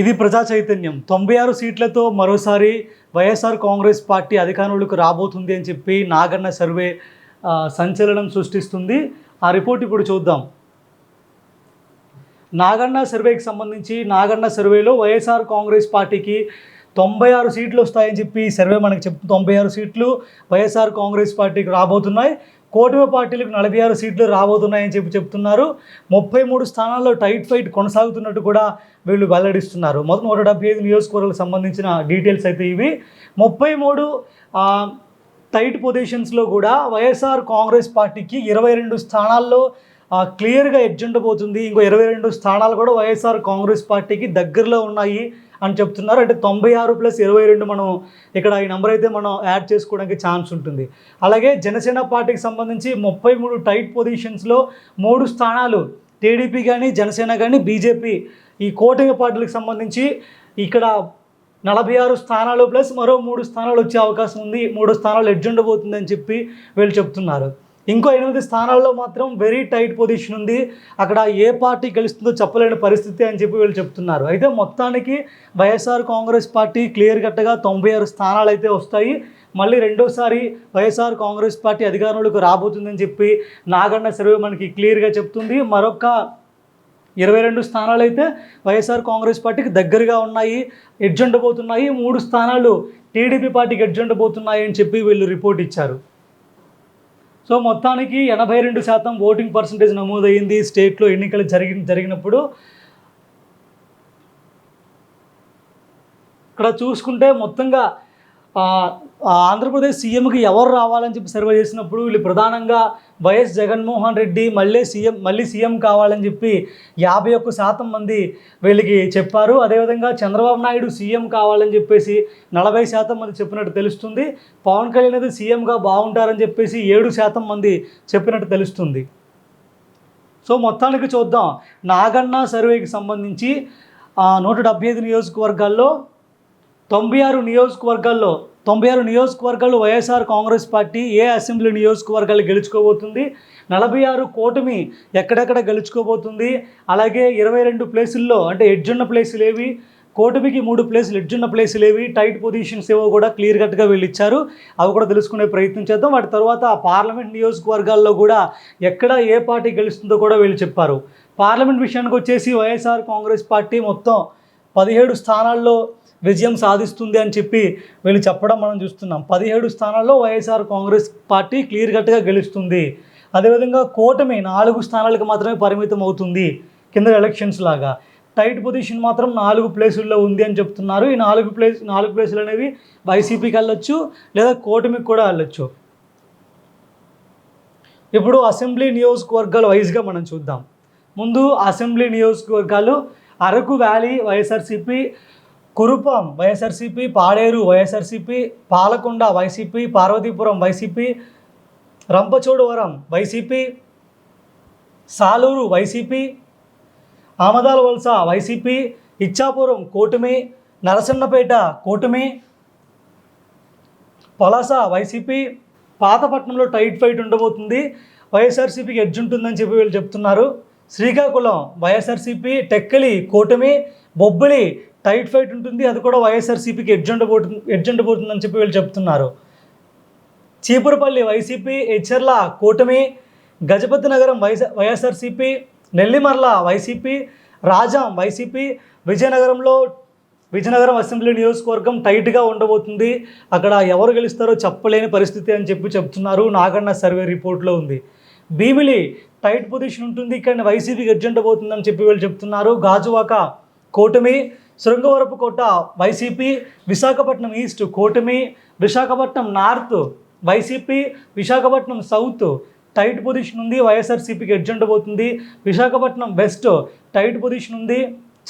ఇది ప్రజా చైతన్యం. తొంభై ఆరు సీట్లతో మరోసారి వైఎస్ఆర్ కాంగ్రెస్ పార్టీ అధికారంలోకి రాబోతుంది అని చెప్పి నాగన్న సర్వే సంచలనం సృష్టిస్తుంది. ఆ రిపోర్ట్ ఇప్పుడు చూద్దాం. నాగన్న సర్వేకి సంబంధించి నాగన్న సర్వేలో వైఎస్ఆర్ కాంగ్రెస్ పార్టీకి తొంభై ఆరు సీట్లు వస్తాయని చెప్పి సర్వే మనకు చెప్తుంది తొంభై ఆరు సీట్లు వైఎస్ఆర్ కాంగ్రెస్ పార్టీకి రాబోతున్నాయి. కూటమి పార్టీలకు నలభై ఆరు సీట్లు రాబోతున్నాయని చెప్పి చెప్తున్నారు. ముప్పై మూడు స్థానాల్లో టైట్ ఫైట్ కొనసాగుతున్నట్టు కూడా వీళ్ళు వెల్లడిస్తున్నారు. మొదటి నూట డెబ్బై ఐదు నియోజకవర్గాలకు సంబంధించిన డీటెయిల్స్ అయితే ఇవి. ముప్పై మూడు టైట్ పొజిషన్స్లో కూడా వైఎస్ఆర్ కాంగ్రెస్ పార్టీకి ఇరవై రెండు స్థానాల్లో క్లియర్గా ఎడ్జ్ ఉండబోతుంది. ఇంకో ఇరవై రెండు స్థానాలు కూడా వైఎస్ఆర్ కాంగ్రెస్ పార్టీకి దగ్గరలో ఉన్నాయి. అని చెప్తున్నారు. అంటే తొంభై ఆరు ప్లస్ ఇరవై రెండు మనం ఇక్కడ ఈ నెంబర్ అయితే మనం యాడ్ చేసుకోవడానికి ఛాన్స్ ఉంటుంది. అలాగే జనసేన పార్టీకి సంబంధించి ముప్పై మూడు టైట్ పొజిషన్స్లో మూడు స్థానాలు టీడీపీ కానీ జనసేన కానీ బీజేపీ ఈ కూటమి పార్టీలకు సంబంధించి ఇక్కడ నలభై ఆరు స్థానాలు ప్లస్ మరో మూడు స్థానాలు వచ్చే అవకాశం ఉంది. మూడు స్థానాలు ఎడ్జ్ ఉండబోతుందని చెప్పి వీళ్ళు చెప్తున్నారు. ఇంకో ఎనిమిది స్థానాల్లో మాత్రం వెరీ టైట్ పొజిషన్ ఉంది. అక్కడ ఏ పార్టీ గెలుస్తుందో చెప్పలేని పరిస్థితి అని చెప్పి వీళ్ళు చెప్తున్నారు. అయితే మొత్తానికి వైఎస్ఆర్ కాంగ్రెస్ పార్టీ క్లియర్ కట్గా తొంభై ఆరు స్థానాలు అయితే వస్తాయి. మళ్ళీ రెండోసారి వైఎస్ఆర్ కాంగ్రెస్ పార్టీ అధికారంలోకి రాబోతుందని చెప్పి నాగన్న సర్వే మనకి క్లియర్గా చెప్తుంది. మరొక ఇరవై రెండు స్థానాలు అయితే వైఎస్ఆర్ కాంగ్రెస్ పార్టీకి దగ్గరగా ఉన్నాయి. ఎడ్జ్ ఉండబోతున్నాయి మూడు స్థానాలు టీడీపీ పార్టీకి ఎడ్జ్ ఉండబోతున్నాయి అని చెప్పి వీళ్ళు రిపోర్ట్ ఇచ్చారు. సో మొత్తానికి ఎనభై రెండు శాతం ఓటింగ్ పర్సంటేజ్ నమోదైంది స్టేట్లో ఎన్నికలు జరిగి జరిగినప్పుడు ఇక్కడ చూసుకుంటే మొత్తంగా ఆంధ్రప్రదేశ్ సీఎంకి ఎవరు రావాలని చెప్పి సర్వే చేసినప్పుడు వీళ్ళు ప్రధానంగా వైఎస్ జగన్మోహన్ రెడ్డి మళ్ళీ సీఎం మళ్ళీ సీఎం కావాలని చెప్పి యాభై ఒక్క శాతం మంది వీళ్ళకి చెప్పారు. అదేవిధంగా చంద్రబాబు నాయుడు సీఎం కావాలని చెప్పేసి నలభై శాతం మంది చెప్పినట్టు తెలుస్తుంది. పవన్ కళ్యాణ్ అయితే సీఎంగా బాగుంటారని చెప్పేసి ఏడు శాతం మంది చెప్పినట్టు తెలుస్తుంది. సో మొత్తానికి చూద్దాం. నాగన్న సర్వేకి సంబంధించి నూట డెబ్బై ఐదు నియోజకవర్గాల్లో తొంభై ఆరు నియోజకవర్గాల్లో తొంభై ఆరు నియోజకవర్గాలు వైఎస్ఆర్ కాంగ్రెస్ పార్టీ ఏ అసెంబ్లీ నియోజకవర్గాలు గెలుచుకోబోతుంది? నలభై ఆరు కూటమి ఎక్కడెక్కడ గెలుచుకోబోతుంది? అలాగే ఇరవై రెండు ప్లేసుల్లో అంటే ఎడ్జున్న ప్లేసులు ఏవి? కూటమికి మూడు ప్లేసులు ఎడ్జున్న ప్లేసులు ఏవి? టైట్ పొజిషన్స్ ఏవో కూడా క్లియర్ కట్గా వీళ్ళు ఇచ్చారు అవి కూడా తెలుసుకునే ప్రయత్నం చేద్దాం. వాటి తర్వాత ఆ పార్లమెంట్ నియోజకవర్గాల్లో కూడా ఎక్కడ ఏ పార్టీ గెలుస్తుందో కూడా వీళ్ళు చెప్పారు. పార్లమెంట్ విషయానికి వచ్చేసి వైఎస్ఆర్ కాంగ్రెస్ పార్టీ మొత్తం పదిహేడు స్థానాల్లో విజయం సాధిస్తుంది అని చెప్పి వీళ్ళు చెప్పడం మనం చూస్తున్నాం. పదిహేడు స్థానాల్లో వైఎస్ఆర్ కాంగ్రెస్ పార్టీ క్లియర్ కట్గా గెలుస్తుంది. అదేవిధంగా కూటమి నాలుగు స్థానాలకు మాత్రమే పరిమితం అవుతుంది కింద ఎలక్షన్స్ లాగా. టైట్ పొజిషన్ మాత్రం నాలుగు ప్లేసుల్లో ఉంది అని చెప్తున్నారు. ఈ నాలుగు ప్లేస్ నాలుగు ప్లేసులు అనేవి వైసీపీకి వెళ్ళొచ్చు లేదా కూటమికి కూడా వెళ్ళొచ్చు. ఇప్పుడు అసెంబ్లీ నియోజకవర్గాలు వైజ్గా మనం చూద్దాం. ముందు అసెంబ్లీ నియోజకవర్గాలు Araku valley YSRCP Kurupam YSRCP Paderu YSRCP Palakonda YCP Parvathipuram YCP Rampachodavaram YCP Saluru YCP Amadalavalasa YCP Ichchapuram కూటమి నరసన్నపేట కూటమి పలాస వైసీపీ పాతపట్నంలో టైట్ ఫైట్ ఉండబోతుంది. వైఎస్ఆర్సీపీకి ఎడ్జ్ ఉంటుందని చెప్పి వీళ్ళు చెప్తున్నారు. శ్రీకాకుళం వైఎస్ఆర్సీపీ టెక్కలి కూటమి బొబ్బిలి టైట్ ఫైట్ ఉంటుంది అది కూడా వైఎస్ఆర్సీపీకి ఎడ్జ్ పోతుంది ఎడ్జ్ పోతుందని చెప్పి వీళ్ళు చెప్తున్నారు. చీపురపల్లి వైసీపీ హెచ్చర్ల కూటమి Gajapathinagaram YS YSRCP Nellimarla YCP Rajam YCP విజయనగరంలో విజయనగరం అసెంబ్లీ నియోజకవర్గం టైట్గా ఉండబోతుంది. అక్కడ ఎవరు గెలుస్తారో చెప్పలేని పరిస్థితి అని చెప్పి చెప్తున్నారు. నాగన్న సర్వే రిపోర్ట్లో ఉంది. భీమిలి టైట్ పొజిషన్ ఉంటుంది కానీ వైసీపీకి ఎడ్జ్ పోతుందని చెప్పి వీళ్ళు చెప్తున్నారు. గాజువాక కూటమి Srungavarapukota YCP Visakhapatnam east కూటమి Visakhapatnam north YCP Visakhapatnam south. Tight position ఉంది వైఎస్ఆర్సీపీకి ఎడ్జ్ ఉండబోతుంది విశాఖపట్నం వెస్ట్ టైట్ పొజిషన్ ఉంది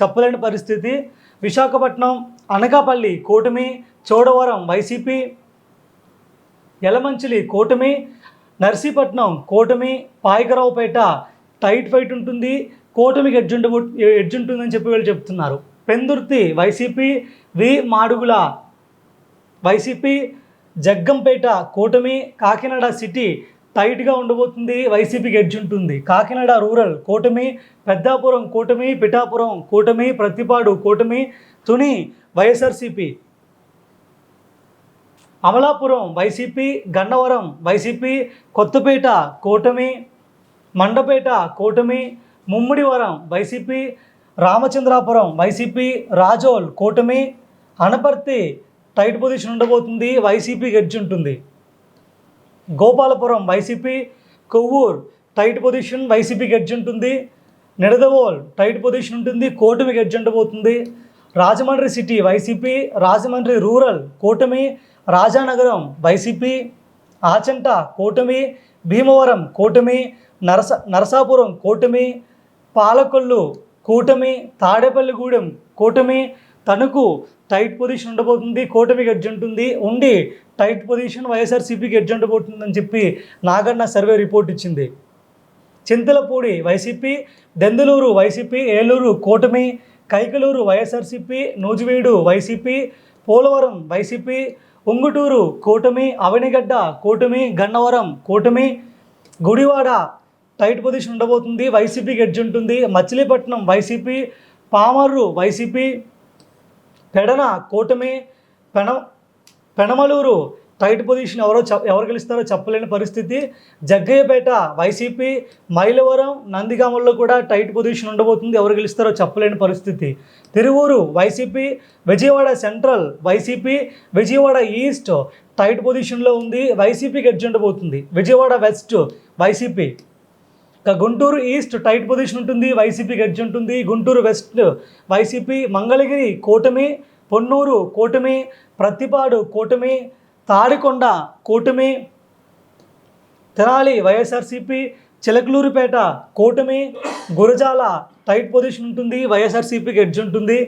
చెప్పలేని పరిస్థితి. విశాఖపట్నం అనకాపల్లి కూటమి చోడవరం వైసీపీ. యలమంచిలి కూటమి. నర్సీపట్నం కూటమి. పాయకరావుపేట టైట్ ఫైట్ ఉంటుంది. కూటమికి ఎడ్జ్ ఉండబో ఎడ్జ్ ఉంటుందని చెప్పి వీళ్ళు చెప్తున్నారు. Pendurthi YCP V Madugula YCP Jaggampeta కూటమి కాకినాడ సిటీ టైట్గా ఉండబోతుంది వైసీపీకి ఎడ్జ్ ఉంటుంది. కాకినాడ రూరల్ కూటమి పెద్దాపురం కూటమి పిఠాపురం కూటమి ప్రతిపాడు కూటమి Tuni YSRCP. Amalapuram YCP Gannavaram YCP Kothapeta కూటమి మండపేట కూటమి ముమ్మిడివరం వైసీపీ రామచంద్రాపురం వైసీపీ రాజోల్ కూటమి అనపర్తి టైట్ పొజిషన్ ఉండబోతుంది వైసీపీ గెడ్జ్ ఉంటుంది. Gopalapuram YCP Kovvur tight position YCP edge ఉంటుంది. నిడదవోల్ టైట్ పొజిషన్ ఉంటుంది కూటమి గెడ్జ్ ఉండబోతుంది. Rajahmundry city YCP Rajahmundry rural కూటమి రాజానగరం వైసీపీ ఆచంట కూటమి భీమవరం కూటమి నరస నరసాపురం కూటమి పాలకొల్లు కూటమి తాడేపల్లిగూడెం కూటమి తణుకు టైట్ పొజిషన్ ఉండబోతుంది కూటమి గెడ్జ్ ఉంటుంది ఉండి టైట్ పొజిషన్ వైఎస్ఆర్సీపీకి గెడ్జ్ ఉండబోతుందని చెప్పి నాగన్న సర్వే రిపోర్ట్ ఇచ్చింది. చింతలపూడి వైసీపీ దెందులూరు వైసీపీ ఏలూరు కూటమి Kaikaluru YSRCP Nuzvid YCP Polavaram YCP Ungutur కూటమి అవనిగడ్డ కూటమి గన్నవరం కూటమి గుడివాడ టైట్ పొజిషన్ ఉండబోతుంది వైసీపీకి ఎడ్జ్ ఉంటుంది. మచిలీపట్నం వైసీపీ పామర్రు వైసీపీ పెడన కూటమి పెన పెనమలూరు టైట్ పొజిషన్ ఎవరో చెప్ ఎవరు గెలుస్తారో చెప్పలేని పరిస్థితి. జగ్గయ్యపేట వైసీపీ మైలవరం నందిగామల్లో కూడా టైట్ పొజిషన్ ఉండబోతుంది. ఎవరు గెలుస్తారో చెప్పలేని పరిస్థితి. Tiruvuru YCP Vijayawada central YCP Vijayawada east tight పొజిషన్లో ఉంది. వైసీపీకి ఎడ్జ్ ఉండబోతుంది. Vijayawada west YCP. Guntur east tight position ఉంటుంది వైసీపీ గడ్జి ఉంటుంది. గుంటూరు వెస్ట్ వైసీపీ మంగళగిరి కూటమి పొన్నూరు కూటమి ప్రతిపాడు కూటమి తాడికొండ కూటమి తెనాలి వైఎస్ఆర్సీపీ చిలకలూరుపేట కూటమి గురజాల టైట్ పొజిషన్ ఉంటుంది వైఎస్ఆర్సీపీకి ఎడ్జ్ ఉంటుంది.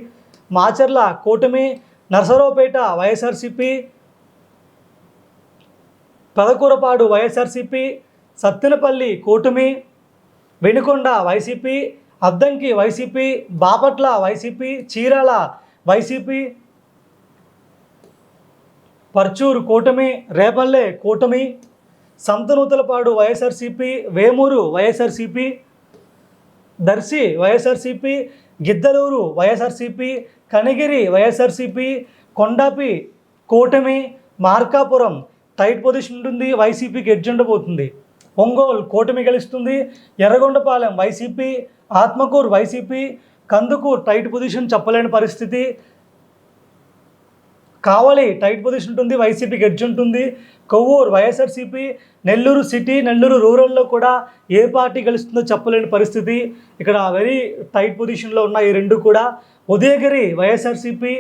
మాచర్ల కూటమి నర్సరావుపేట వైఎస్ఆర్సీపీ పెదకూరపాడు వైఎస్ఆర్సీపీ సత్తెనపల్లి కూటమి Vinukonda YCP Addanki YCP Bapatla YCP Chirala YCP Parchur కూటమి రేపల్లె కూటమి సంతనూతలపాడు వైఎస్ఆర్సీపీ వేమూరు వైఎస్ఆర్సీపీ దర్శి వైఎస్ఆర్సీపీ గిద్దలూరు వైఎస్ఆర్సీపీ కనిగిరి వైఎస్ఆర్సీపీ కొండాపి కూటమి మార్కాపురం టైట్ పొజిషన్ ఉంటుంది వైసీపీకి ఎడ్జ్ ఉండబోతుంది. ఒంగోలు కూటమి గెలుస్తుంది. Yerragondapalem YCP Atmakur YCP Kandukur tight position చెప్పలేని పరిస్థితి. కావలి టైట్ పొజిషన్ ఉంటుంది వైసీపీ ఎడ్జ్ ఉంటుంది. కొవ్వూరు వైఎస్ఆర్సీపీ నెల్లూరు సిటీ నెల్లూరు రూరల్లో కూడా ఏ పార్టీ గెలుస్తుందో చెప్పలేని పరిస్థితి. ఇక్కడ వెరీ టైట్ పొజిషన్లో ఉన్న ఈ రెండు కూడా. Udayagiri YSRCP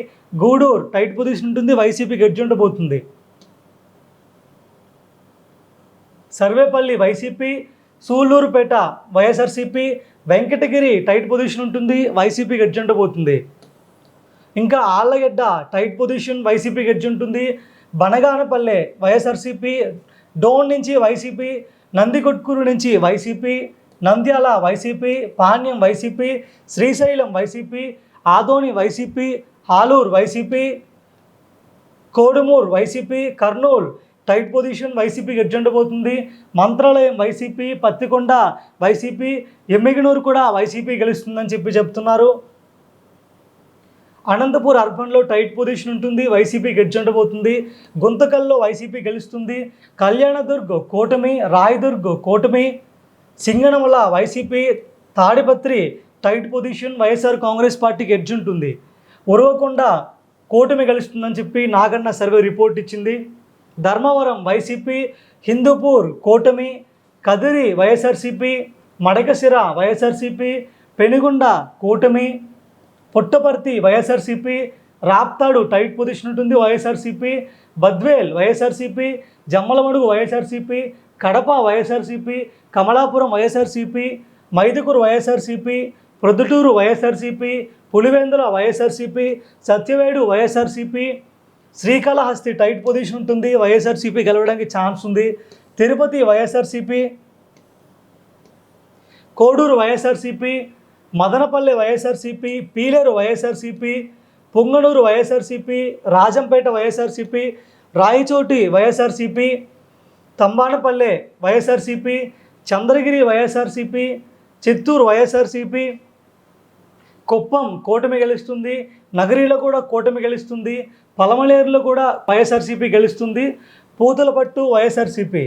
Gudur tight position ఉంటుంది వైసీపీ ఎడ్జ్ ఉండబోతుంది. Sarvepalli YCP Sullurpeta YSRCP Venkatagiri tight position ఉంటుంది వైసీపీకి ఎడ్జ్ పోతుంది ఇంకా ఆళ్ళగడ్డ టైట్ పొజిషన్ వైసీపీకి ఎడ్జ్ ఉంటుంది. బనగానపల్లె వైఎస్ఆర్సీపీ డోన్ నుంచి వైసీపీ నందికొట్కూరు నుంచి YCP Nandyal YCP Panyam YCP Srisailam YCP Adoni YCP Alur YCP Kodumur YCP Kurnool tight position వైసీపీకి ఎడ్జెండ్ పోతుంది మంత్రాలయం వైసీపీ పత్తికొండ వైసీపీ ఎమ్మిగనూరు కూడా వైసీపీ గెలుస్తుందని చెప్పి చెప్తున్నారు. అనంతపూర్ అర్బన్లో టైట్ పొజిషన్ ఉంటుంది వైసీపీ గెడ్జ్ ఉండబోతుంది గుంతకల్లో వైసీపీ గెలుస్తుంది. కళ్యాణదుర్గ్ కూటమి రాయదుర్గ్ కూటమి Singanamala YCP Tadipatri tight position YSR Congress పార్టీకి ఎడ్జ్ ఉంటుంది. ఉరవకొండ కూటమి గెలుస్తుందని చెప్పి నాగన్న సర్వే రిపోర్ట్ ఇచ్చింది. ధర్మవరం వైసీపీ హిందూపూర్ కూటమి కదిరి వైఎస్ఆర్సీపీ మడకశిర వైఎస్ఆర్సీపీ పెనుగొండ కూటమి Puttaparthi YSRCP Raptadu tight position ఉంటుంది YSRCP Badvel YSRCP Jammalamadugu YSRCP Kadapa YSRCP Kamalapuram YSRCP Mydukur YSRCP Proddatur YSRCP Pulivendula YSRCP Satyavedu YSRCP Srikalahasti tight position ఉంటుంది. వైఎస్ఆర్సీపీ గెలవడానికి ఛాన్స్ ఉంది. తిరుపతి వైఎస్ఆర్సీపీ కోడూరు వైఎస్ఆర్సీపీ మదనపల్లె వైఎస్ఆర్సీపీ పీలేరు వైఎస్ఆర్సీపీ పొంగనూరు వైఎస్ఆర్సీపీ రాజంపేట వైఎస్ఆర్సీపీ రాయచోటి వైఎస్ఆర్సీపీ తంబానపల్లె వైఎస్ఆర్సీపీ చంద్రగిరి వైఎస్ఆర్సీపీ చిత్తూరు వైఎస్ఆర్సీపీ కుప్పం కూటమి గెలుస్తుంది. నగరిలో కూడా కూటమి గెలుస్తుంది. పలమలేరులో కూడా వైఎస్ఆర్సీపీ గెలుస్తుంది. పూతలపట్టు వైఎస్ఆర్సీపీ.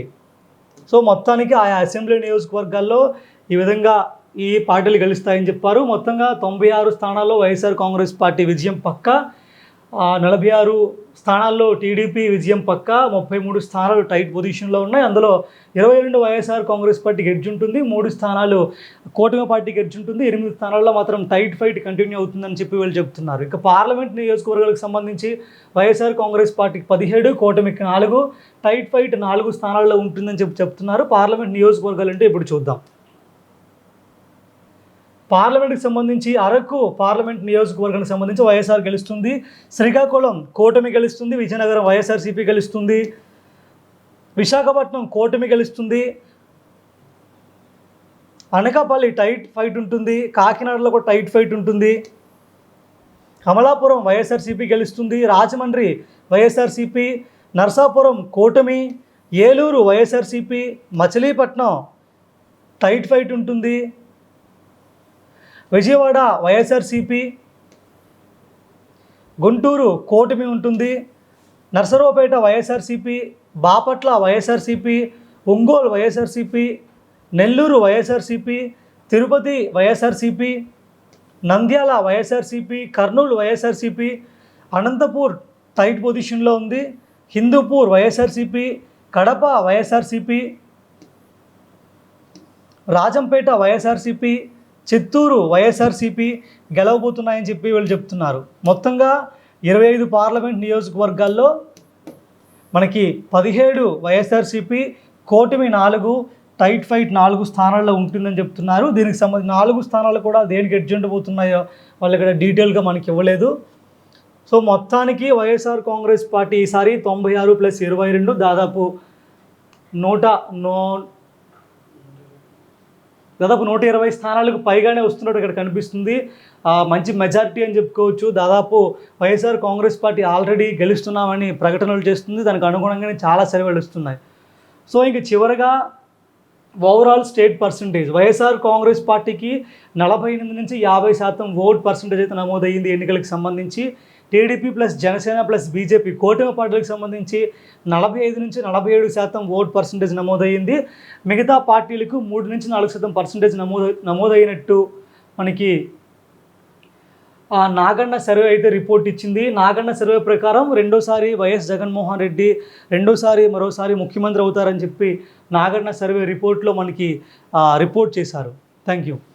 సో మొత్తానికి ఆయా అసెంబ్లీ నియోజకవర్గాల్లో ఈ విధంగా ఈ పార్టీలు గెలుస్తాయని చెప్పారు. మొత్తంగా తొంభై ఆరు స్థానాల్లో వైఎస్ఆర్ కాంగ్రెస్ పార్టీ విజయం పక్క. నలభై ఆరు స్థానాల్లో టీడీపీ విజయం పక్క ముప్పై మూడు స్థానాలు టైట్ పొజిషన్లో ఉన్నాయి. అందులో ఇరవై రెండు వైఎస్ఆర్ కాంగ్రెస్ పార్టీ గెలిచి ఉంటుంది మూడు స్థానాలు కూటమి పార్టీ గెలిచి ఉంటుంది ఎనిమిది స్థానాల్లో మాత్రం టైట్ ఫైట్ కంటిన్యూ అవుతుందని చెప్పి వీళ్ళు చెప్తున్నారు. ఇక పార్లమెంట్ నియోజకవర్గాలకు సంబంధించి వైఎస్ఆర్ కాంగ్రెస్ పార్టీకి పదిహేడు కూటమికి నాలుగు టైట్ ఫైట్ నాలుగు స్థానాల్లో ఉంటుందని చెప్పి చెప్తున్నారు. పార్లమెంట్ నియోజకవర్గాలు అంటే ఇప్పుడు చూద్దాం. పార్లమెంట్కి సంబంధించి అరకు పార్లమెంట్ నియోజకవర్గానికి సంబంధించి వైఎస్ఆర్ గెలుస్తుంది శ్రీకాకుళం కూటమి గెలుస్తుంది విజయనగరం వైఎస్ఆర్సీపీ గెలుస్తుంది విశాఖపట్నం కూటమి గెలుస్తుంది అనకాపల్లి టైట్ ఫైట్ ఉంటుంది కాకినాడలో కూడా టైట్ ఫైట్ ఉంటుంది అమలాపురం వైఎస్ఆర్సీపీ గెలుస్తుంది రాజమండ్రి వైఎస్ఆర్సీపీ నర్సాపురం కూటమి Eluru YSRCP Machilipatnam tight fight ఉంటుంది విజయవాడ వైఎస్ఆర్సీపీ గుంటూరు కూటమి ఉంటుంది. Narasaraopet YSRCP Bapatla YSRCP Ongole YSRCP Nellore YSRCP Tirupati YSRCP Nandyal YSRCP Kurnool YSRCP Anantapur tight పొజిషన్లో ఉంది. Hindupur YSRCP Kadapa YSRCP Rajampet YSRCP Chittoor YSRCP గెలవబోతున్నాయని చెప్పి వీళ్ళు చెప్తున్నారు. మొత్తంగా ఇరవై ఐదు పార్లమెంట్ నియోజకవర్గాల్లో మనకి పదిహేడు వైఎస్ఆర్సీపీ కోటమి నాలుగు టైట్ ఫైట్ నాలుగు స్థానాల్లో ఉంటుందని చెప్తున్నారు. దీనికి సంబంధించి నాలుగు స్థానాలు కూడా దేనికి ఎడ్జెంట్ పోతున్నాయో వాళ్ళు ఇక్కడ డీటెయిల్గా మనకి ఇవ్వలేదు. సో మొత్తానికి వైఎస్ఆర్ కాంగ్రెస్ పార్టీ ఈసారి తొంభై ఆరు ప్లస్ ఇరవై రెండు దాదాపు నూట నో దాదాపు నూట ఇరవై స్థానాలకు పైగానే వస్తున్నట్టు ఇక్కడ కనిపిస్తుంది. మంచి మెజారిటీ అని చెప్పుకోవచ్చు. దాదాపు వైఎస్ఆర్ కాంగ్రెస్ పార్టీ ఆల్రెడీ గెలుస్తున్నామని ప్రకటనలు చేస్తుంది. దానికి అనుగుణంగానే చాలా సర్వేలు వస్తున్నాయి. సో ఇంక చివరగా overall state percentage YSR Congress పార్టీకి నలభై ఎనిమిది నుంచి యాభై శాతం ఓట్ పర్సంటేజ్ అయితే నమోదయ్యింది ఎన్నికలకు సంబంధించి. TDP plus Janasena plus BJP కూటమి పార్టీలకు సంబంధించి నలభై ఐదు నుంచి నలభై ఏడు శాతం ఓట్ పర్సంటేజ్ నమోదయ్యింది. మిగతా పార్టీలకు మూడు నుంచి నాలుగు శాతం పర్సంటేజ్ నమోదు నమోదైనట్టు మనకి నాగన్న సర్వే అయితే రిపోర్ట్ ఇచ్చింది. నాగన్న సర్వే ప్రకారం రెండోసారి వైఎస్ జగన్మోహన్ రెడ్డి రెండోసారి మరోసారి ముఖ్యమంత్రి అవుతారని చెప్పి నాగన్న సర్వే రిపోర్ట్లో మనకి రిపోర్ట్ చేశారు. Thank you.